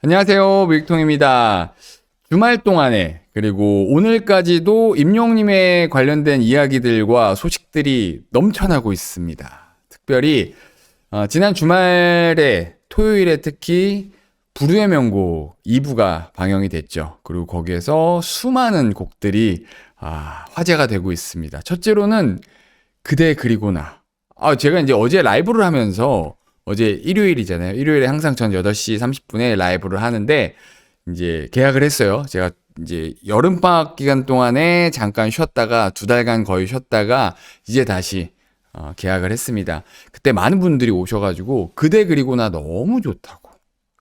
안녕하세요. 뮤익통입니다. 주말 동안에 그리고 오늘까지도 임용님에 관련된 이야기들과 소식들이 넘쳐나고 있습니다. 특별히 어, 지난 주말에 토요일에 특히 부르의 명곡 2부가 방영이 됐죠. 그리고 거기에서 수많은 곡들이 아, 화제가 되고 있습니다. 첫째로는 그대 그리고 나. 아, 제가 이제 어제 라이브를 하면서 어제 일요일이잖아요. 일요일에 항상 전 8시 30분에 라이브를 하는데 이제 계약을 했어요. 제가 이제 여름 방학 기간 동안에 잠깐 쉬었다가 두 달간 거의 쉬었다가 이제 다시 어, 계약을 했습니다. 그때 많은 분들이 오셔가지고 그대 그리고나 너무 좋다고.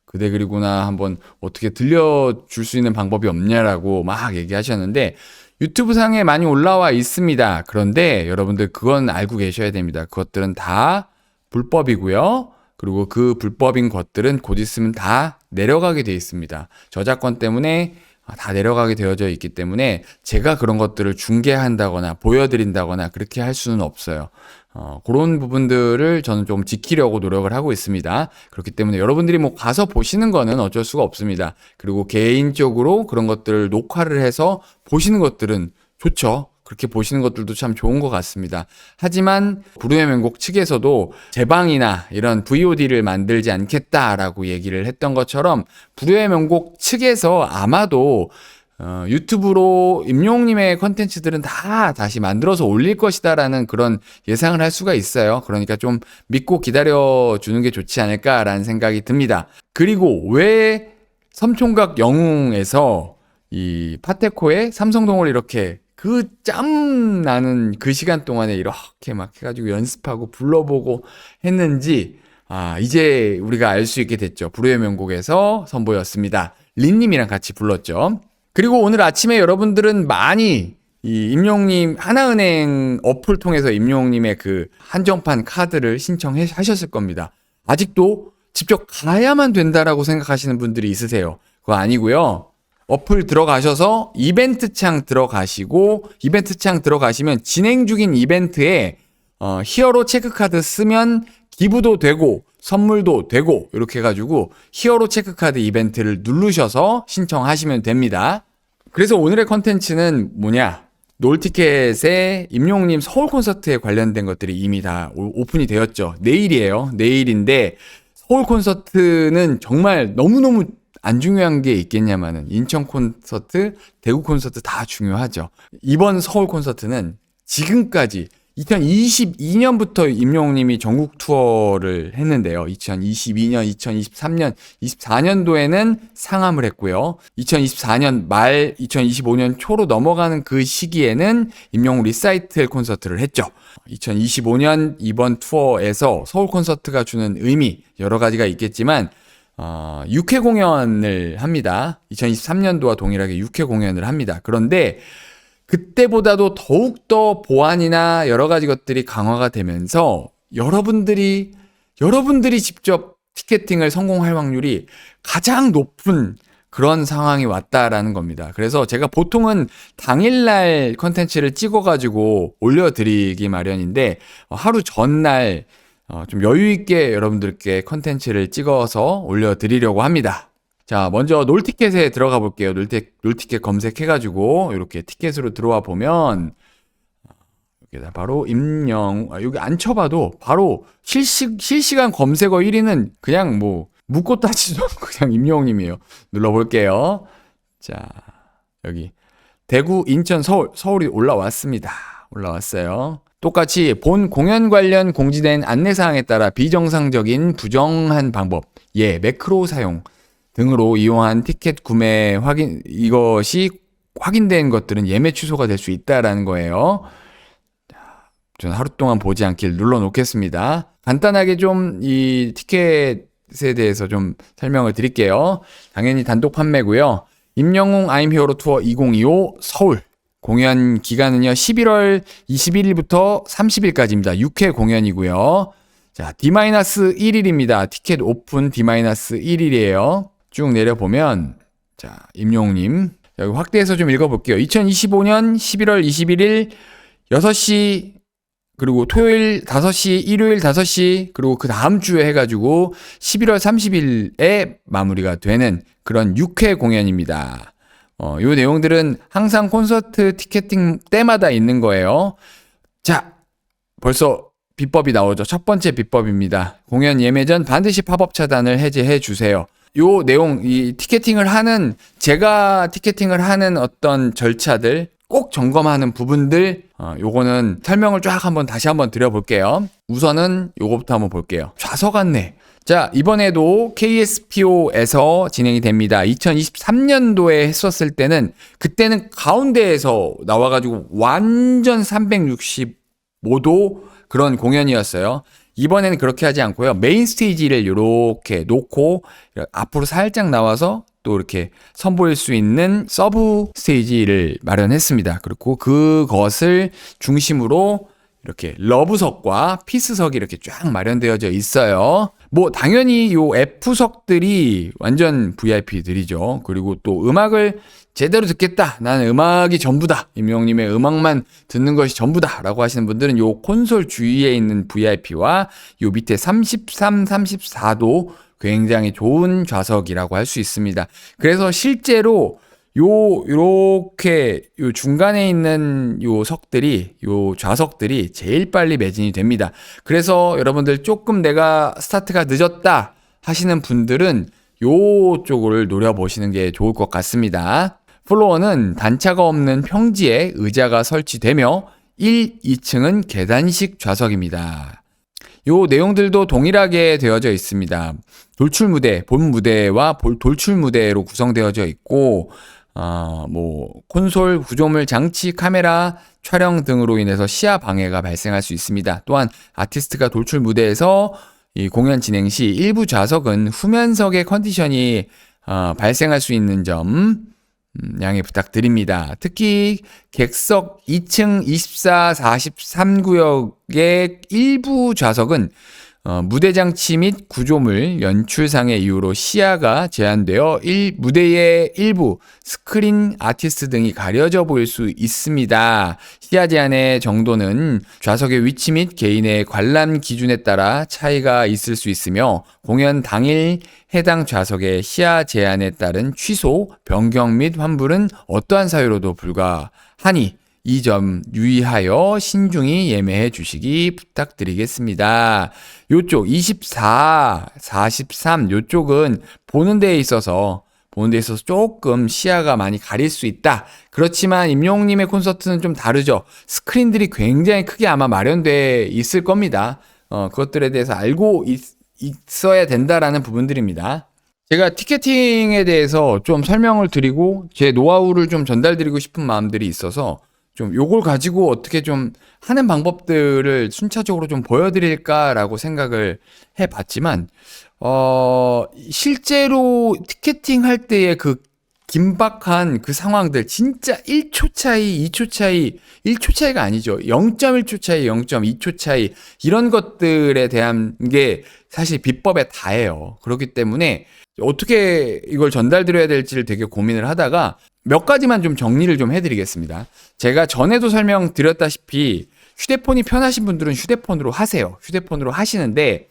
그대 그리고나 한번 어떻게 들려줄 수 있는 방법이 없냐라고 막 얘기하셨는데 유튜브 상에 많이 올라와 있습니다. 그런데 여러분들 그건 알고 계셔야 됩니다. 그것들은 다 불법이고요. 그리고 그 불법인 것들은 곧 있으면 다 내려가게 돼 있습니다. 저작권 때문에 다 내려가게 되어져 있기 때문에 제가 그런 것들을 중계한다거나 보여드린다거나 그렇게 할 수는 없어요. 어, 그런 부분들을 저는 좀 지키려고 노력을 하고 있습니다. 그렇기 때문에 여러분들이 뭐 가서 보시는 거는 어쩔 수가 없습니다. 그리고 개인적으로 그런 것들을 녹화를 해서 보시는 것들은 좋죠. 그렇게 보시는 것들도 참 좋은 것 같습니다. 하지만 부르의 명곡 측에서도 제방이나 이런 VOD를 만들지 않겠다라고 얘기를 했던 것처럼 부르의 명곡 측에서 아마도 어, 유튜브로 임용님의 컨텐츠들은 다 다시 만들어서 올릴 것이다라는 그런 예상을 할 수가 있어요. 그러니까 좀 믿고 기다려 주는 게 좋지 않을까라는 생각이 듭니다. 그리고 왜 섬총각 영웅에서 이 파테코의 삼성동을 이렇게 그 짬 나는 그 시간 동안에 이렇게 막 해가지고 연습하고 불러보고 했는지 아 이제 우리가 알 수 있게 됐죠. 불후의 명곡에서 선보였습니다. 린님이랑 같이 불렀죠. 그리고 오늘 아침에 여러분들은 많이 이 임용님 하나은행 어플 통해서 임용님의 그 한정판 카드를 신청하셨을 겁니다. 아직도 직접 가야만 된다라고 생각하시는 분들이 있으세요. 그거 아니고요. 어플 들어가셔서 이벤트 창 들어가시고 이벤트 창 들어가시면 진행 중인 이벤트에 어, 히어로 체크카드 쓰면 기부도 되고 선물도 되고 이렇게 해가지고 히어로 체크카드 이벤트를 누르셔서 신청하시면 됩니다. 그래서 오늘의 컨텐츠는 뭐냐? 놀티켓의 임용님 서울 콘서트에 관련된 것들이 이미 다 오- 오픈이 되었죠. 내일이에요. 내일인데 서울 콘서트는 정말 너무너무 안 중요한 게 있겠냐마는 인천 콘서트, 대구 콘서트 다 중요하죠. 이번 서울 콘서트는 지금까지 2022년부터 임용님이 전국 투어를 했는데요. 2022년, 2023년, 24년도에는 상암을 했고요. 2024년 말 2025년 초로 넘어가는 그 시기에는 임용 리사이틀 콘서트를 했죠. 2025년 이번 투어에서 서울 콘서트가 주는 의미 여러 가지가 있겠지만 어, 6회 공연을 합니다. 2023년도와 동일하게 6회 공연을 합니다. 그런데 그때보다도 더욱더 보안이나 여러 가지 것들이 강화가 되면서 여러분들이, 여러분들이 직접 티켓팅을 성공할 확률이 가장 높은 그런 상황이 왔다라는 겁니다. 그래서 제가 보통은 당일날 컨텐츠를 찍어가지고 올려드리기 마련인데 어, 하루 전날 어, 좀 여유 있게 여러분들께 컨텐츠를 찍어서 올려드리려고 합니다. 자, 먼저 놀티켓에 들어가 볼게요. 놀티, 놀티켓 검색해가지고 이렇게 티켓으로 들어와 보면 여기다 바로 임영 아, 여기 안 쳐봐도 바로 실시, 실시간 검색어 1위는 그냥 뭐 묻고 않고 그냥 임영님이에요. 눌러볼게요. 자, 여기 대구, 인천, 서울, 서울이 올라왔습니다. 올라왔어요. 똑같이 본 공연 관련 공지된 안내사항에 따라 비정상적인 부정한 방법, 예, 매크로 사용 등으로 이용한 티켓 구매 확인, 이것이 확인된 것들은 예매 취소가 될 수 있다라는 거예요. 저는 하루 동안 보지 않길 눌러 놓겠습니다. 간단하게 좀 이 티켓에 대해서 좀 설명을 드릴게요. 당연히 단독 판매고요. 임영웅 아임 히어로 투어 2025 서울 공연 기간은요. 11월 21일부터 30일까지입니다. 6회 공연이고요. 자, D-1일입니다. 티켓 오픈 D-1일이에요. 쭉 내려보면 자, 임용님 여기 확대해서 좀 읽어볼게요. 2025년 11월 21일 6시 그리고 토요일 5시, 일요일 5시, 그리고 그 다음 주에 해가지고 11월 30일에 마무리가 되는 그런 6회 공연입니다. 어, 요 내용들은 항상 콘서트 티켓팅 때마다 있는 거예요. 자, 벌써 비법이 나오죠. 첫 번째 비법입니다. 공연 예매 전 반드시 팝업 차단을 해제해 주세요. 요 내용, 이 티켓팅을 하는, 제가 티켓팅을 하는 어떤 절차들, 꼭 점검하는 부분들, 어, 요거는 설명을 쫙 한번 다시 한번 드려볼게요. 우선은 요거부터 한번 볼게요. 좌석 안내. 자, 이번에도 KSPO에서 진행이 됩니다. 2023년도에 했었을 때는, 그때는 가운데에서 나와가지고 완전 365도 그런 공연이었어요. 이번에는 그렇게 하지 않고요. 메인 스테이지를 이렇게 놓고 앞으로 살짝 나와서 또 이렇게 선보일 수 있는 서브 스테이지를 마련했습니다. 그리고 그것을 중심으로 이렇게 러브석과 피스석이 이렇게 쫙 마련되어져 있어요. 뭐 당연히 요 F석들이 완전 VIP들이죠. 그리고 또 음악을 제대로 듣겠다. 나는 음악이 전부다. 임영님의 음악만 듣는 것이 전부다. 라고 하시는 분들은 요 콘솔 주위에 있는 VIP와 요 밑에 33, 34도 굉장히 좋은 좌석이라고 할 수 있습니다. 그래서 실제로 요 요렇게 요 중간에 있는 요 석들이 요 좌석들이 제일 빨리 매진이 됩니다. 그래서 여러분들 조금 내가 스타트가 늦었다 하시는 분들은 요 쪽을 노려보시는 게 좋을 것 같습니다. 플로어는 단차가 없는 평지에 의자가 설치되며 1, 2층은 계단식 좌석입니다. 요 내용들도 동일하게 되어져 있습니다. 돌출 무대, 본 무대와 돌출 무대로 구성되어져 있고 어, 뭐 콘솔 구조물 장치 카메라 촬영 등으로 인해서 시야 방해가 발생할 수 있습니다. 또한 아티스트가 돌출 무대에서 이 공연 진행 시 일부 좌석은 후면석의 컨디션이 어, 발생할 수 있는 점 음, 양해 부탁드립니다. 특히 객석 2층 24, 43구역의 일부 좌석은 어, 무대 장치 및 구조물 연출상의 이유로 시야가 제한되어 일, 무대의 일부 스크린 아티스트 등이 가려져 보일 수 있습니다. 시야 제한의 정도는 좌석의 위치 및 개인의 관람 기준에 따라 차이가 있을 수 있으며 공연 당일 해당 좌석의 시야 제한에 따른 취소, 변경 및 환불은 어떠한 사유로도 불가하니 이 점 유의하여 신중히 예매해 주시기 부탁드리겠습니다. 요쪽 24, 43 요쪽은 보는 데에 있어서 보는 데 있어서 조금 시야가 많이 가릴 수 있다. 그렇지만 임용님의 콘서트는 좀 다르죠. 스크린들이 굉장히 크게 아마 마련돼 있을 겁니다. 어, 그것들에 대해서 알고 있, 있어야 된다라는 부분들입니다. 제가 티켓팅에 대해서 좀 설명을 드리고 제 노하우를 좀 전달드리고 싶은 마음들이 있어서 좀 요걸 가지고 어떻게 좀 하는 방법들을 순차적으로 좀 보여드릴까라고 생각을 해봤지만, 어, 실제로 티켓팅 할 때의 그 긴박한 그 상황들, 진짜 1초 차이, 2초 차이, 1초 차이가 아니죠. 0.1초 차이, 0.2초 차이, 이런 것들에 대한 게 사실 비법의 다예요. 그렇기 때문에 어떻게 이걸 전달드려야 될지를 되게 고민을 하다가 몇 가지만 좀 정리를 좀 해드리겠습니다. 제가 전에도 설명드렸다시피 휴대폰이 편하신 분들은 휴대폰으로 하세요. 휴대폰으로 하시는데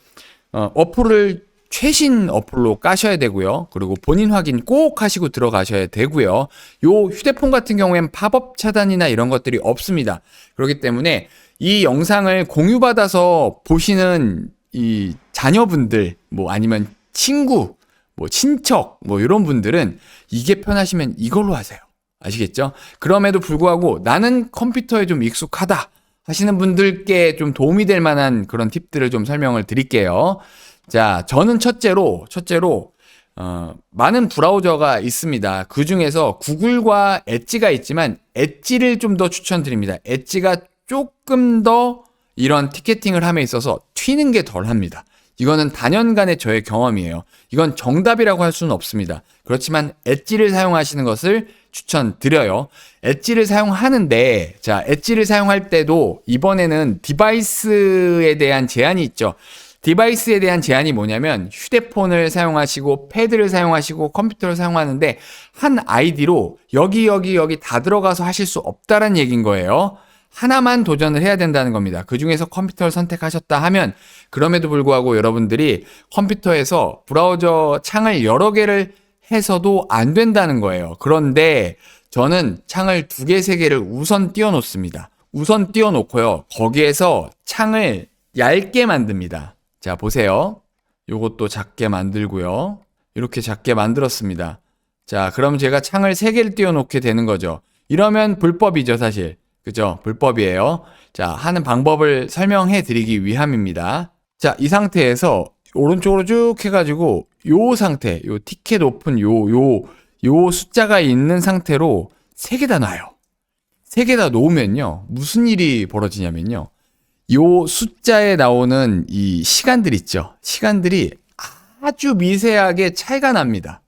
어, 어플을 최신 어플로 까셔야 되고요. 그리고 본인 확인 꼭 하시고 들어가셔야 되고요. 요 휴대폰 같은 경우엔 팝업 차단이나 이런 것들이 없습니다. 그렇기 때문에 이 영상을 공유받아서 보시는 이 자녀분들 뭐 아니면 친구 뭐 친척 뭐 이런 분들은 이게 편하시면 이걸로 하세요. 아시겠죠? 그럼에도 불구하고 나는 컴퓨터에 좀 익숙하다 하시는 분들께 좀 도움이 될 만한 그런 팁들을 좀 설명을 드릴게요. 자, 저는 첫째로 첫째로 어, 많은 브라우저가 있습니다. 그 중에서 구글과 엣지가 있지만 엣지를 좀 더 추천드립니다. 엣지가 조금 더 이런 티켓팅을 함에 있어서 튀는 게 덜 합니다. 이거는 단연간의 저의 경험이에요. 이건 정답이라고 할 수는 없습니다. 그렇지만 엣지를 사용하시는 것을 추천드려요. 엣지를 사용하는데, 자, 엣지를 사용할 때도 이번에는 디바이스에 대한 제한이 있죠. 디바이스에 대한 제한이 뭐냐면 휴대폰을 사용하시고 패드를 사용하시고 컴퓨터를 사용하는데 한 아이디로 여기 여기 여기 다 들어가서 하실 수 없다는 얘기인 거예요. 하나만 도전을 해야 된다는 겁니다. 그 중에서 컴퓨터를 선택하셨다 하면 그럼에도 불구하고 여러분들이 컴퓨터에서 브라우저 창을 여러 개를 해서도 안 된다는 거예요. 그런데 저는 창을 두 개, 세 개를 우선 띄워놓습니다. 우선 띄워놓고요. 거기에서 창을 얇게 만듭니다. 자, 보세요. 요것도 작게 만들고요. 이렇게 작게 만들었습니다. 자, 그럼 제가 창을 세 개를 띄워놓게 되는 거죠. 이러면 불법이죠, 사실. 그죠? 불법이에요. 자, 하는 방법을 설명해 드리기 위함입니다. 자, 이 상태에서 오른쪽으로 쭉 해가지고 요 상태, 요 티켓 오픈 요, 요, 요 숫자가 있는 상태로 세 개 다 놔요. 세 개 다 놓으면요. 무슨 일이 벌어지냐면요. 요 숫자에 나오는 이 시간들 있죠. 시간들이 아주 미세하게 차이가 납니다.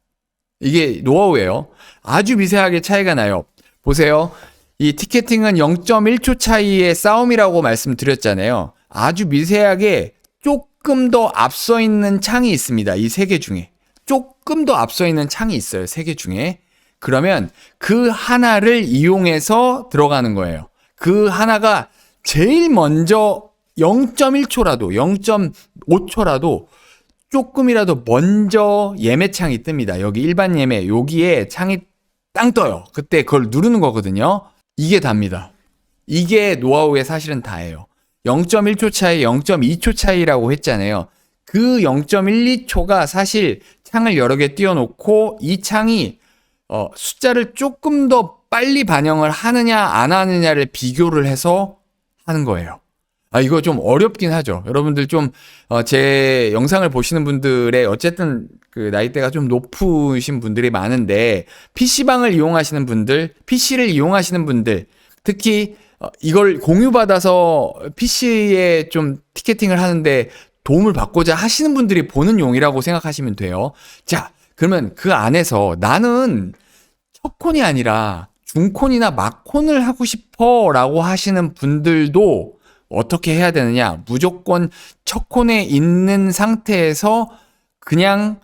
이게 노하우예요. 아주 미세하게 차이가 나요. 보세요. 이 티켓팅은 0.1초 차이의 싸움이라고 말씀드렸잖아요. 아주 미세하게 조금 더 앞서 있는 창이 있습니다. 이 세 개 중에. 조금 더 앞서 있는 창이 있어요. 세 개 중에. 그러면 그 하나를 이용해서 들어가는 거예요. 그 하나가 제일 먼저 0.1초라도, 0.5초라도 조금이라도 먼저 예매창이 뜹니다. 여기 일반 예매, 여기에 창이 땅 떠요. 그때 그걸 누르는 거거든요. 이게 답니다. 이게 노하우의 사실은 다예요. 0.1초 차이, 0.2초 차이라고 했잖아요. 그 0.12초가 사실 창을 여러 개 띄워놓고 이 창이 어, 숫자를 조금 더 빨리 반영을 하느냐 안 하느냐를 비교를 해서 하는 거예요. 아 이거 좀 어렵긴 하죠. 여러분들 좀제 영상을 보시는 분들의 어쨌든 그 나이대가 좀 높으신 분들이 많은데 PC방을 이용하시는 분들, PC를 이용하시는 분들, 특히 어, 이걸 공유받아서 PC에 좀 티켓팅을 하는데 도움을 받고자 하시는 분들이 보는 용이라고 생각하시면 돼요. 자, 그러면 그 안에서 나는 첫 콘이 아니라 중콘이나 막콘을 하고 싶어 라고 하시는 분들도 어떻게 해야 되느냐? 무조건 첫 콘에 있는 상태에서 그냥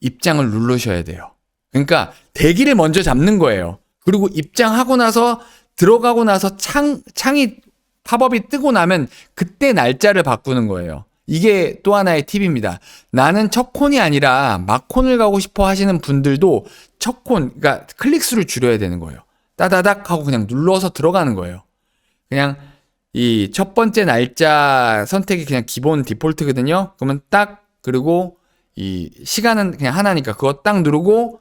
입장을 누르셔야 돼요. 그러니까 대기를 먼저 잡는 거예요. 그리고 입장하고 나서 들어가고 나서 창, 창이 팝업이 뜨고 나면 그때 날짜를 바꾸는 거예요. 이게 또 하나의 팁입니다. 나는 첫 콘이 아니라 막 콘을 가고 싶어 하시는 분들도 첫 콘, 그러니까 클릭수를 줄여야 되는 거예요. 따다닥 하고 그냥 눌러서 들어가는 거예요. 그냥 이 첫 번째 날짜 선택이 그냥 기본 디폴트거든요. 그러면 딱 그리고 이 시간은 그냥 하나니까 그거 딱 누르고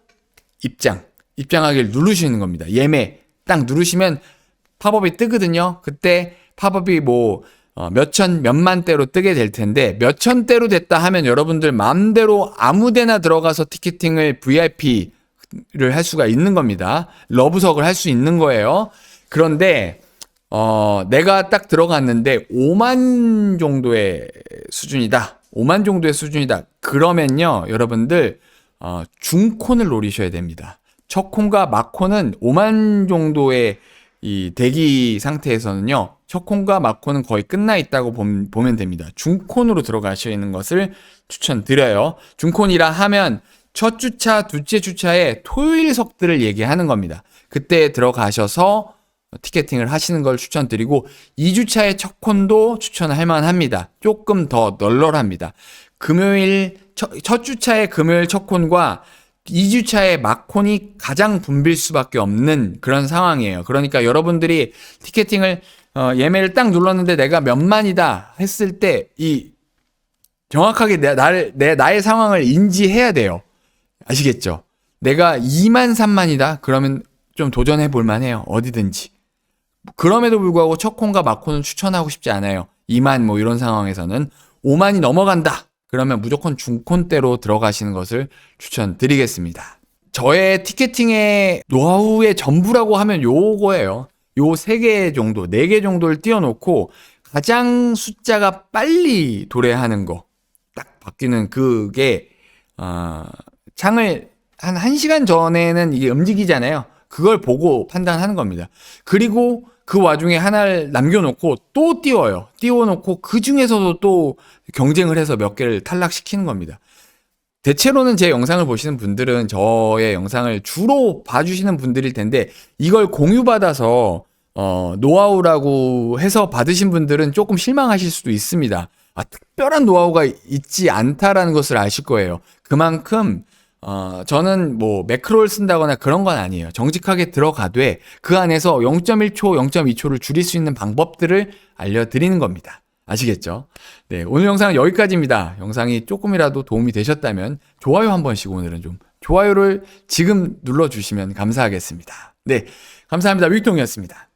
입장, 입장하기를 누르시는 겁니다. 예매 딱 누르시면 팝업이 뜨거든요. 그때 팝업이 뭐 어, 몇천, 몇만 대로 뜨게 될 텐데, 몇천 대로 됐다 하면 여러분들 마음대로 아무 데나 들어가서 티켓팅을 VIP를 할 수가 있는 겁니다. 러브석을 할 수 있는 거예요. 그런데, 어, 내가 딱 들어갔는데 5만 정도의 수준이다. 5만 정도의 수준이다. 그러면요, 여러분들, 어, 중콘을 노리셔야 됩니다. 첫 콘과 막콘은 5만 정도의 이 대기 상태에서는요, 첫 콘과 막콘은 거의 끝나 있다고 보면 됩니다. 중콘으로 들어가셔야 하는 것을 추천드려요. 중콘이라 하면 첫 주차, 둘째 주차에 토요일 석들을 얘기하는 겁니다. 그때 들어가셔서 티켓팅을 하시는 걸 추천드리고 2주차의 첫 콘도 추천할 만합니다. 조금 더 널널합니다. 금요일 첫, 첫 주차의 금요일 첫 콘과 2주차의 막콘이 가장 붐빌 수밖에 없는 그런 상황이에요. 그러니까 여러분들이 티켓팅을 어, 예매를 딱 눌렀는데 내가 몇만이다 했을 때 이 정확하게 내, 나를, 내, 나의 상황을 인지해야 돼요. 아시겠죠? 내가 2만 3만이다? 그러면 좀 도전해 볼 만해요. 어디든지. 그럼에도 불구하고 첫 콘과 막콘은 추천하고 싶지 않아요. 2만 뭐 이런 상황에서는 5만이 넘어간다. 그러면 무조건 중콘대로 들어가시는 것을 추천드리겠습니다. 저의 티켓팅의 노하우의 전부라고 하면 요거예요. 요 세 개 정도, 네 개 정도를 띄워놓고 가장 숫자가 빨리 도래하는 거, 딱 바뀌는 그게, 어, 창을 한 1시간 전에는 이게 움직이잖아요. 그걸 보고 판단하는 겁니다. 그리고 그 와중에 하나를 남겨놓고 또 띄워요. 띄워놓고 그 중에서도 또 경쟁을 해서 몇 개를 탈락시키는 겁니다. 대체로는 제 영상을 보시는 분들은 저의 영상을 주로 봐주시는 분들일 텐데 이걸 공유받아서 어, 노하우라고 해서 받으신 분들은 조금 실망하실 수도 있습니다. 아, 특별한 노하우가 있지 않다라는 것을 아실 거예요. 그만큼 어, 저는 뭐 매크로를 쓴다거나 그런 건 아니에요. 정직하게 들어가되 그 안에서 0.1초, 0.2초를 줄일 수 있는 방법들을 알려드리는 겁니다. 아시겠죠? 네, 오늘 영상은 여기까지입니다. 영상이 조금이라도 도움이 되셨다면 좋아요 한 번씩 오늘은 좀 좋아요를 지금 눌러주시면 감사하겠습니다. 네, 감사합니다. 윌통이었습니다.